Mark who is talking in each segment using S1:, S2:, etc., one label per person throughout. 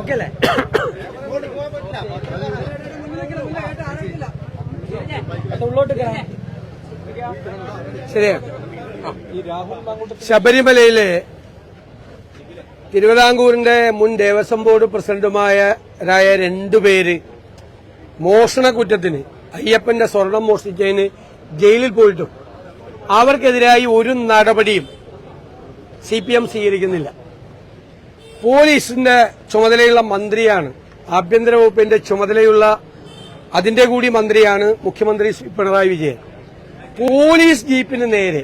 S1: Okay അല്ലേ ഉള്ളോട്ട്.
S2: ശരിയാണ് ശബരിമലയിലെ തിരുവിതാംകൂറിന്റെ മുൻ ദേവസ്വം ബോർഡ് പ്രസിഡന്റുമാരായ രണ്ടുപേര് മോഷണ കുറ്റത്തിന് അയ്യപ്പന്റെ സ്വർണം മോഷ്ടിച്ചതിന് ജയിലിൽ പോയിട്ടും. അവർക്കെതിരായി ഒരു നടപടിയും സി പി എം സ്വീകരിക്കുന്നില്ല. പോലീസിന്റെ ചുമതലയുള്ള മന്ത്രിയാണ്. ആഭ്യന്തര വകുപ്പിന്റെ ചുമതലയുള്ള അതിന്റെ കൂടി മന്ത്രിയാണ് മുഖ്യമന്ത്രി പിണറായി വിജയൻ. പോലീസ് ജീപ്പിന് നേരെ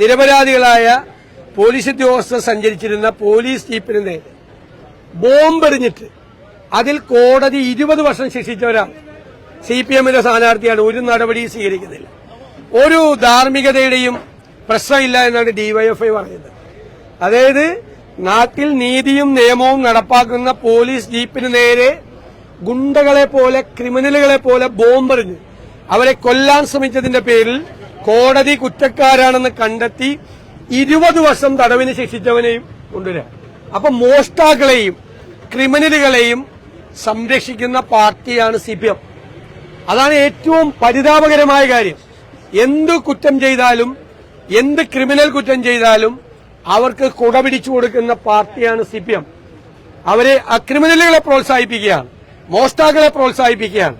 S2: നിരപരാധികളായ പോലീസ് ഉദ്യോഗസ്ഥർ സഞ്ചരിച്ചിരുന്ന പോലീസ് ജീപ്പിന് നേരെ ബോംബെറിഞ്ഞിട്ട് അതിൽ കോടതി ഇരുപത് വർഷം ശിക്ഷിച്ചവരാണ് സി പി എമ്മിന്റെ സ്ഥാനാർത്ഥിയാണ്. ഒരു നടപടിയും സ്വീകരിക്കുന്നില്ല. ഒരു ധാർമ്മികതയുടെയും പ്രശ്നമില്ല എന്നാണ് ഡിവൈഎഫ്ഐ പറയുന്നത്. അതായത് നാട്ടിൽ നീതിയും നിയമവും നടപ്പാക്കുന്ന പോലീസ് ജീപ്പിന് നേരെ ഗുണ്ടകളെ പോലെ ക്രിമിനലുകളെ പോലെ ബോംബെറിഞ്ഞ് അവരെ കൊല്ലാൻ ശ്രമിച്ചതിന്റെ പേരിൽ കോടതി കുറ്റക്കാരാണെന്ന് കണ്ടെത്തി ഇരുപത് വർഷം തടവിന് ശിക്ഷിച്ചവനെയും കൊണ്ടുവരാം. അപ്പൊ മോഷ്ടാക്കളെയും ക്രിമിനലുകളെയും സംരക്ഷിക്കുന്ന പാർട്ടിയാണ് സി പി എം അതാണ് ഏറ്റവും പരിതാപകരമായ കാര്യം. എന്ത് കുറ്റം ചെയ്താലും എന്ത് ക്രിമിനൽ കുറ്റം ചെയ്താലും അവർക്ക് കുട പിടിച്ചു കൊടുക്കുന്ന പാർട്ടിയാണ് സി പി എം അവരെ ക്രിമിനലുകളെ പ്രോത്സാഹിപ്പിക്കുകയാണ്. മോഷ്ടാക്കളെ പ്രോത്സാഹിപ്പിക്കുകയാണ്.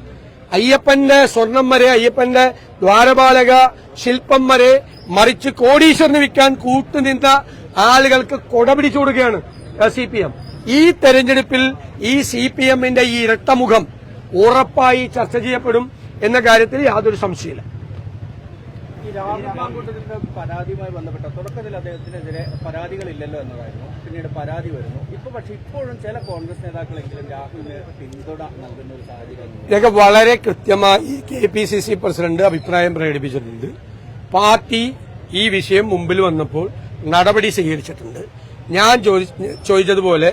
S2: അയ്യപ്പന്റെ സ്വർണം വരെ അയ്യപ്പന്റെ ദ്വാരപാലക ശില്പം വരെ മറിച്ച് കോടീശ്വരന് വിൽക്കാൻ കൂട്ടുനിന്ന ആളുകൾക്ക് കൊട പിടിച്ചു കൊടുക്കുകയാണ് സി പി എം ഈ തെരഞ്ഞെടുപ്പിൽ ഈ സി പി എമ്മിന്റെ ഈ ഇരട്ടമുഖം ഉറപ്പായി ചർച്ച ചെയ്യപ്പെടും എന്ന കാര്യത്തിൽ യാതൊരു സംശയമില്ല
S3: മാങ്കൂട്ടത്തിന്റെ പരാതിയുമായി ബന്ധപ്പെട്ട തുടക്കത്തിൽ അദ്ദേഹത്തിനെതിരെ പരാതികളില്ലല്ലോ എന്നതായിരുന്നു. പിന്നീട് പരാതി വരുന്നു. ഇപ്പൊ പക്ഷെ ഇപ്പോഴും ചില കോൺഗ്രസ് നേതാക്കളെങ്കിലും രാഹുലിന് പിന്തുണ നൽകുന്ന ഒരു സാഹചര്യം
S2: ഇതൊക്കെ വളരെ കൃത്യമായി K P C C president അഭിപ്രായം പ്രകടിപ്പിച്ചിട്ടുണ്ട്. പാർട്ടി ഈ വിഷയം മുമ്പിൽ വന്നപ്പോൾ നടപടി സ്വീകരിച്ചിട്ടുണ്ട്. ഞാൻ ചോദിച്ചതുപോലെ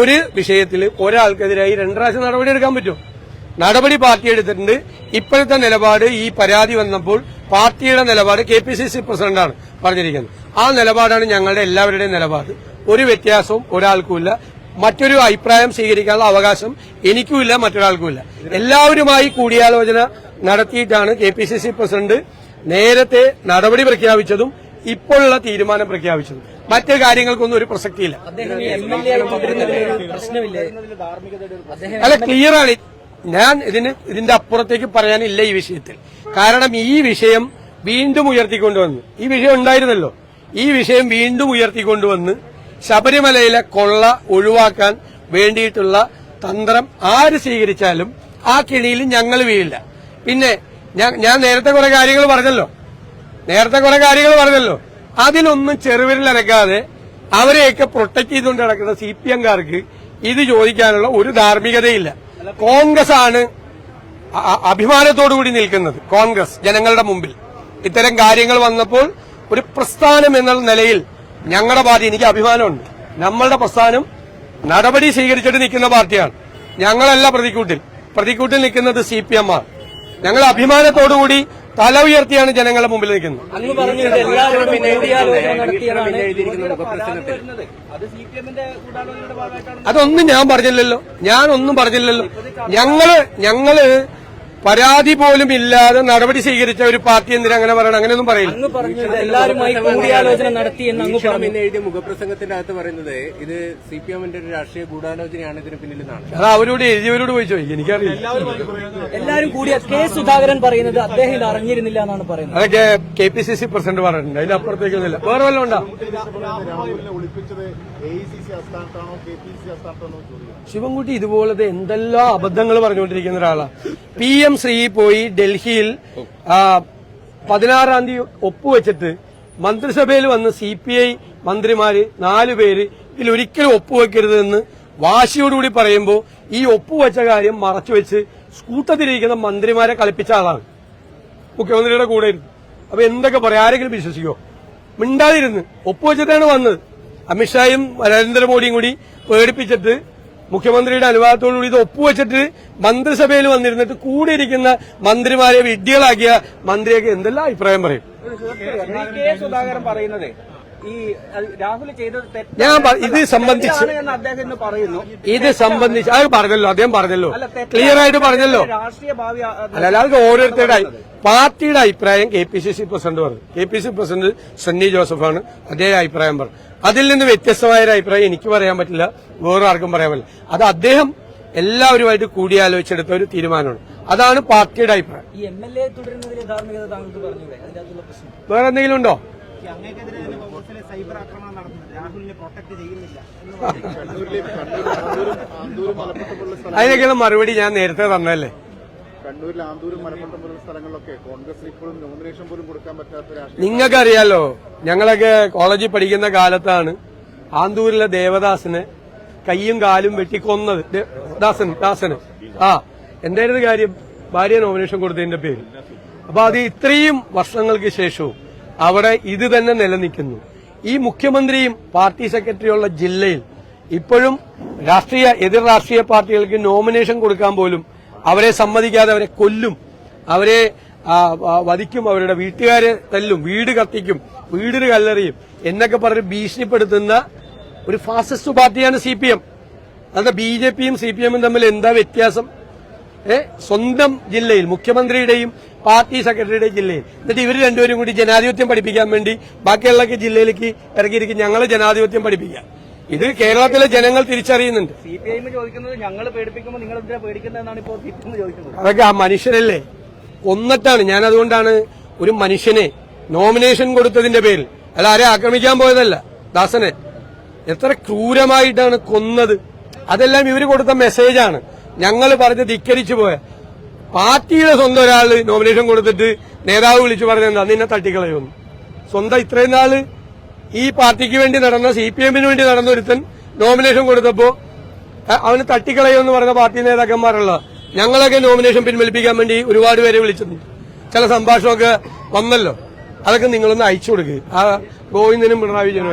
S2: ഒരു വിഷയത്തിൽ ഒരാൾക്കെതിരായി രണ്ട് പ്രാവശ്യം നടപടി എടുക്കാൻ പറ്റും നടപടി പാർട്ടി എടുത്തിട്ടുണ്ട്. ഇപ്പോഴത്തെ നിലപാട് ഈ പരാതി വന്നപ്പോൾ പാർട്ടിയുടെ നിലപാട് കെ പി സി സി പ്രസിഡന്റാണ് പറഞ്ഞിരിക്കുന്നത്. ആ നിലപാടാണ് ഞങ്ങളുടെ എല്ലാവരുടെയും നിലപാട്. ഒരു വ്യത്യാസവും ഒരാൾക്കുമില്ല. മറ്റൊരു അഭിപ്രായം സ്വീകരിക്കാനുള്ള അവകാശം എനിക്കുമില്ല മറ്റൊരാൾക്കുമില്ല. എല്ലാവരുമായി കൂടിയാലോചന നടത്തിയിട്ടാണ് K P C C president നേരത്തെ നടപടി പ്രഖ്യാപിച്ചതും ഇപ്പോഴുള്ള തീരുമാനം പ്രഖ്യാപിച്ചതും. മറ്റു കാര്യങ്ങൾക്കൊന്നും ഒരു പ്രസക്തിയില്ല. അല്ല ക്ലിയർ ആണ്. ഞാൻ ഇതിന് ഇതിന്റെ അപ്പുറത്തേക്ക് പറയാനില്ല ഈ വിഷയത്തിൽ. കാരണം ഈ വിഷയം വീണ്ടും ഉയർത്തിക്കൊണ്ടുവന്ന് ഈ വിഷയം ഉണ്ടായിരുന്നല്ലോ. ഈ വിഷയം വീണ്ടും ഉയർത്തിക്കൊണ്ടുവന്ന് ശബരിമലയിലെ കൊള്ള ഒഴിവാക്കാൻ വേണ്ടിയിട്ടുള്ള തന്ത്രം ആര് സ്വീകരിച്ചാലും ആ കിണിയിൽ ഞങ്ങൾ വീഴില്ല. പിന്നെ ഞാൻ നേരത്തെ കുറെ കാര്യങ്ങൾ പറഞ്ഞല്ലോ. നേരത്തെ കുറെ കാര്യങ്ങൾ പറഞ്ഞല്ലോ. അതിലൊന്നും ചെറുവിരലനക്കാതെ അവരെയൊക്കെ പ്രൊട്ടക്ട് ചെയ്തുകൊണ്ട് നടക്കുന്ന സി പി ഇത് ചോദിക്കാനുള്ള ഒരു ധാർമ്മികതയില്ല. കോൺഗ്രസ് ആണ് അഭിമാനത്തോടുകൂടി നിൽക്കുന്നത്. കോൺഗ്രസ് ജനങ്ങളുടെ മുമ്പിൽ. ഇത്തരം കാര്യങ്ങൾ വന്നപ്പോൾ ഒരു പ്രസ്ഥാനം എന്നുള്ള നിലയിൽ ഞങ്ങളുടെ പാർട്ടി എനിക്ക് അഭിമാനമുണ്ട്. നമ്മളുടെ പ്രസ്ഥാനം നടപടി സ്വീകരിച്ചിട്ട് നിൽക്കുന്ന പാർട്ടിയാണ്. ഞങ്ങളല്ല പ്രതിക്കൂട്ടിൽ. പ്രതിക്കൂട്ടിൽ നിൽക്കുന്നത് സി പി എം ആണ്. ഞങ്ങൾ അഭിമാനത്തോടുകൂടി തല ഉയർത്തിയാണ് ജനങ്ങളുടെ മുമ്പിൽ നിൽക്കുന്നത്.
S1: അങ്ങ് പറഞ്ഞത് എല്ലാവരോടും കൂടിയാലോചന നടത്തിയതാണ്.
S3: വരുന്നത് അത് സി പി എമ്മിന്റെ ഗൂഢാലോചനയുടെ ഭാഗമായിട്ടാണ്.
S2: അതൊന്നും ഞാൻ പറഞ്ഞില്ലല്ലോ. ഞാൻ ഒന്നും പറഞ്ഞില്ലല്ലോ. ഞങ്ങൾ ഞങ്ങൾ പരാതി പോലും ഇല്ലാതെ നടപടി സ്വീകരിച്ച ഒരു പാർട്ടി എന്തിനാ അങ്ങനെ പറയണം? അങ്ങനെയൊന്നും പറയില്ല.
S1: എല്ലാവരുമായി കൂടിയാലോചന നടത്തി എന്ന് അങ്ങ് പറഞ്ഞു.
S4: എഴുതിയ മുഖപ്രസംഗത്തിന്റെ അകത്ത് പറയുന്നത് ഇത് സി പി എമ്മിന്റെ ഒരു രാഷ്ട്രീയ ഗൂഢാലോചനയാണ് ഇതിന് പിന്നിൽ
S2: അത് അവരോട് എഴുതിയവരോട് പോയി ചോദിക്കും. എനിക്കറിയില്ല.
S1: എല്ലാവരും കൂടി കെ സുധാകരൻ പറയുന്നത് അദ്ദേഹം ഇത് അറിഞ്ഞിരുന്നില്ല എന്നാണ് പറയുന്നത്.
S2: അതൊക്കെ K P C C president പറഞ്ഞിട്ടുണ്ട്. അതിന്റെ അപ്പുറത്തേക്കൊന്നുമില്ല വേറെ വല്ലതും ഉണ്ടോ? ശിവൻകുട്ടി ഇതുപോലത്തെ എന്തെല്ലാം അബദ്ധങ്ങൾ പറഞ്ഞുകൊണ്ടിരിക്കുന്ന ഒരാളാണ് പി എം ശ്രീ പോയി ഡൽഹിയിൽ പതിനാറാം തീയതി ഒപ്പുവെച്ചിട്ട് മന്ത്രിസഭയിൽ വന്ന സി പി ഐ മന്ത്രിമാര് നാലുപേര് ഇതിൽ ഒരിക്കലും ഒപ്പുവെക്കരുതെന്ന് വാശിയോടുകൂടി പറയുമ്പോൾ ഈ ഒപ്പുവെച്ച കാര്യം മറച്ചുവെച്ച് സ്കൂട്ടത്തിലിരിക്കുന്ന മന്ത്രിമാരെ കളിപ്പിച്ച ആളാണ്. മുഖ്യമന്ത്രിയുടെ കൂടെ ഇരുന്ന്. അപ്പൊ എന്തൊക്കെ പറയാം? ആരെങ്കിലും വിശ്വസിക്കോ? മിണ്ടാതിരുന്ന്. ഒപ്പുവെച്ചിട്ടാണ് വന്നത്. അമിത്ഷായും നരേന്ദ്രമോദിയും കൂടി പേടിപ്പിച്ചിട്ട് മുഖ്യമന്ത്രിയുടെ അനുവാദത്തോടുകൂടി ഇത് ഒപ്പുവെച്ചിട്ട് മന്ത്രിസഭയിൽ വന്നിരുന്നിട്ട് കൂടെ ഇരിക്കുന്ന മന്ത്രിമാരെ വിഡ്ഢികളാക്കിയ മന്ത്രിയൊക്കെ എന്തെല്ലാം അഭിപ്രായം പറയും?
S3: സുധാകരൻ പറയുന്നത് ഈ രാഹുൽ ചെയ്ത
S2: ഞാൻ ഇത് സംബന്ധിച്ച്
S3: അദ്ദേഹം ഇന്ന് പറയുന്നു.
S2: ഇത് സംബന്ധിച്ച് അത് പറഞ്ഞല്ലോ അദ്ദേഹം പറഞ്ഞല്ലോ. ക്ലിയർ ആയിട്ട് പറഞ്ഞല്ലോ.
S3: രാഷ്ട്രീയ ഭാവി
S2: അല്ല അത് ഓരോരുത്തരുടെ പാർട്ടിയുടെ അഭിപ്രായം K P C C president പറഞ്ഞു. K P C president Sunny ജോസഫാണ് അദ്ദേഹം അഭിപ്രായം പറഞ്ഞു അതിൽ നിന്ന് വ്യത്യസ്തമായ ഒരു അഭിപ്രായം എനിക്ക് പറയാൻ പറ്റില്ല വേറെ ആർക്കും പറയാൻ പറ്റില്ല. അത് അദ്ദേഹം എല്ലാവരുമായിട്ട് കൂടിയാലോചിച്ചെടുത്ത ഒരു തീരുമാനമാണ്. അതാണ് പാർട്ടിയുടെ അഭിപ്രായം. വേറെ എന്തെങ്കിലും ഉണ്ടോ?
S5: ആന്തൂരും മലപ്പുറം പോലുള്ള സ്ഥലം
S2: അതിനൊക്കെയുള്ള മറുപടി ഞാൻ നേരത്തെ തന്നല്ലേ
S5: കണ്ണൂരിൽ ആന്തൂരും മലപ്പുറം പോലുള്ള സ്ഥലങ്ങളിലൊക്കെ കോൺഗ്രസ് ഇപ്പോഴും നോമിനേഷൻ പോലും കൊടുക്കാൻ പറ്റാത്ത നിങ്ങൾക്ക്
S2: നിങ്ങൾക്കറിയാലോ ഞങ്ങളൊക്കെ കോളേജിൽ പഠിക്കുന്ന കാലത്താണ് ആന്തൂരിലെ ദേവദാസിനെ കയ്യും കാലും വെട്ടിക്കൊന്നത്. ദാസൻ ദാസന്. ആ എന്തായിരുന്നു കാര്യം? ഭാര്യ നോമിനേഷൻ കൊടുത്തതിന്റെ പേര്. അപ്പൊ അത് ഇത്രയും വർഷങ്ങൾക്ക് ശേഷവും അവിടെ ഇത് തന്നെ നിലനിൽക്കുന്നു. ഈ മുഖ്യമന്ത്രിയും പാർട്ടി സെക്രട്ടറിയുള്ള ജില്ലയിൽ ഇപ്പോഴും രാഷ്ട്രീയ എതിർ രാഷ്ട്രീയ പാർട്ടികൾക്ക് നോമിനേഷൻ കൊടുക്കാൻ പോലും അവരെ സമ്മതിക്കാതെ അവരെ കൊല്ലും. അവരെ വധിക്കും അവരുടെ വീട്ടുകാരെ തല്ലും വീട് കത്തിക്കും വീടിന് കല്ലെറിയും എന്നൊക്കെ പറഞ്ഞ് ഭീഷണിപ്പെടുത്തുന്ന ഒരു ഫാസിസ്റ്റ് പാർട്ടിയാണ് സി പി എം. അതായത് ബി ജെ പിയും സി പി എമ്മും തമ്മിൽ എന്താ വ്യത്യാസം? സ്വന്തം ജില്ലയിൽ മുഖ്യമന്ത്രിയുടെയും പാർട്ടി സെക്രട്ടറിയുടെയും ജില്ലയിൽ. എന്നിട്ട് ഇവർ രണ്ടുപേരും കൂടി ജനാധിപത്യം പഠിപ്പിക്കാൻ വേണ്ടി ബാക്കിയുള്ള ജില്ലയിലേക്ക് ഇറങ്ങിയിരിക്കും. ഞങ്ങൾ ജനാധിപത്യം പഠിപ്പിക്കാം. ഇത് കേരളത്തിലെ ജനങ്ങൾ തിരിച്ചറിയുന്നുണ്ട്. അതൊക്കെ ആ മനുഷ്യരല്ലേ? കൊന്നിട്ടാണ്. ഞാൻ അതുകൊണ്ടാണ് ഒരു മനുഷ്യനെ നോമിനേഷൻ കൊടുത്തതിന്റെ പേരിൽ. അല്ല ആരെ ആക്രമിക്കാൻ പോയതല്ല. ദാസനെ. എത്ര ക്രൂരമായിട്ടാണ് കൊന്നത്. അതെല്ലാം ഇവർ കൊടുത്ത മെസ്സേജാണ് ഞങ്ങൾ പറഞ്ഞ് ധിക്കരിച്ചു പോയ. പാർട്ടിയുടെ സ്വന്തം ഒരാൾ നോമിനേഷൻ കൊടുത്തിട്ട് നേതാവ് വിളിച്ചു പറഞ്ഞെന്താ? നിന്നെ തട്ടിക്കളയുമെന്ന് സ്വന്തം ഇത്രയും നാൾ ഈ പാർട്ടിക്ക് വേണ്ടി നടന്ന സി പി എമ്മിന് വേണ്ടി നടന്ന ഒരുത്തൻ നോമിനേഷൻ കൊടുത്തപ്പോ അവന് തട്ടിക്കളയുമെന്ന് പറഞ്ഞ പാർട്ടി നേതാക്കന്മാരുള്ള ഞങ്ങളൊക്കെ നോമിനേഷൻ പിൻവലിപ്പിക്കാൻ വേണ്ടി ഒരുപാട് പേരെ വിളിച്ചിട്ടുണ്ട്. ചില സംഭാഷണമൊക്കെ വന്നല്ലോ. അതൊക്കെ നിങ്ങളൊന്ന് അയച്ചു കൊടുക്കുക ആ ഗോവിന്ദനും പിണറായി വിജയനും